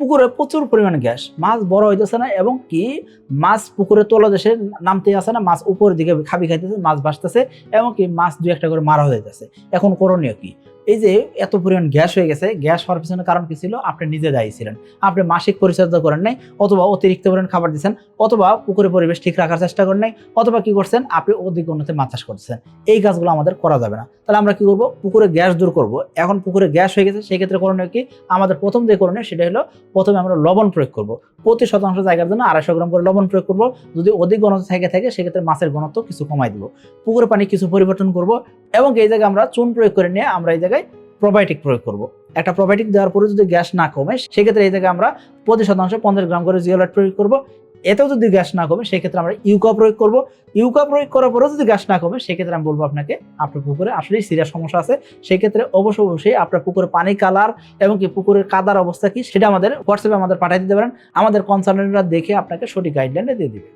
পুকুরে প্রচুর পরিমাণে গ্যাস। মাছ বড় হইতেছে না এবং কি মাছ পুকুরে তোলা দেশে নামতে আসে না, মাছ উপরের দিকে খাবি খাইতেছে, মাছ ভাসতেছে এবং কি মাছ দু একটা করে মারা যাচ্ছে। এখন করণীয় কি? এই যে এত পরিমাণ গ্যাস হয়ে গেছে, গ্যাস হওয়ার পিছনে কারণ কি ছিল? আপনি নিজে দায়ী ছিলেন। আপনি মাসিক পরিচর্যা করেন নাই, অথবা অতিরিক্ত পরিমাণ খাবার দিচ্ছেন, অথবা পুকুরের পরিবেশ ঠিক রাখার চেষ্টা করেন নাই, অথবা কি করছেন? আপনি অধিক উন্নতি মাছ চাষ করছেন এই কাজগুলো আমাদের করা যাবে না। তাহলে আমরা কি করব? পুকুরে গ্যাস দূর করব। এখন পুকুরে গ্যাস হয়ে গেছে সেই ক্ষেত্রে করণীয় কি? আমাদের প্রথম যে করণীয় সেটা হলো, প্রথমে আমরা লবণ প্রয়োগ করব। প্রতি শতাংশ জায়গার জন্য আড়াইশো গ্রাম করে লবণ প্রয়োগ করব। যদি অধিক ঘনত্ব থেকে থাকে, সেক্ষেত্রে মাছের ঘনত্ব কিছু কমাই দিব। পুকুরের পানি কিছু পরিবর্তন করব। এবং এই জায়গায় আমরা চুন প্রয়োগ করে নিয়ে আমরা এই জায়গায় প্রোবায়োটিক প্রয়োগ করব। একটা প্রোবায়োটিক দেওয়ার পরে যদি গ্যাস না কমে, সেক্ষেত্রে এই জায়গায় আমরা প্রতি শতাংশ, পঞ্চাশ গ্রাম করে জিওলাইট প্রয়োগ করব। এতেও যদি গ্যাস না কমে, সেক্ষেত্রে আমরা ইউকা প্রয়োগ করব। ইউকা প্রয়োগ করার পরেও যদি গ্যাস না কমে, সেক্ষেত্রে আমি বলব আপনাকে, আপনার পুকুরে আসলেই সিরিয়াস সমস্যা আছে। সেক্ষেত্রে অবশ্যই অবশ্যই আপনার পুকুরে পানি কালার এবং কি পুকুরের কাদার অবস্থা কি, সেটা আমাদের হোয়াটসঅ্যাপে আমাদের পাঠিয়ে দিতে পারেন। আমাদের কনসালটেন্টরা দেখে আপনাকে সঠিক গাইডলাইনে দিয়ে দিবে।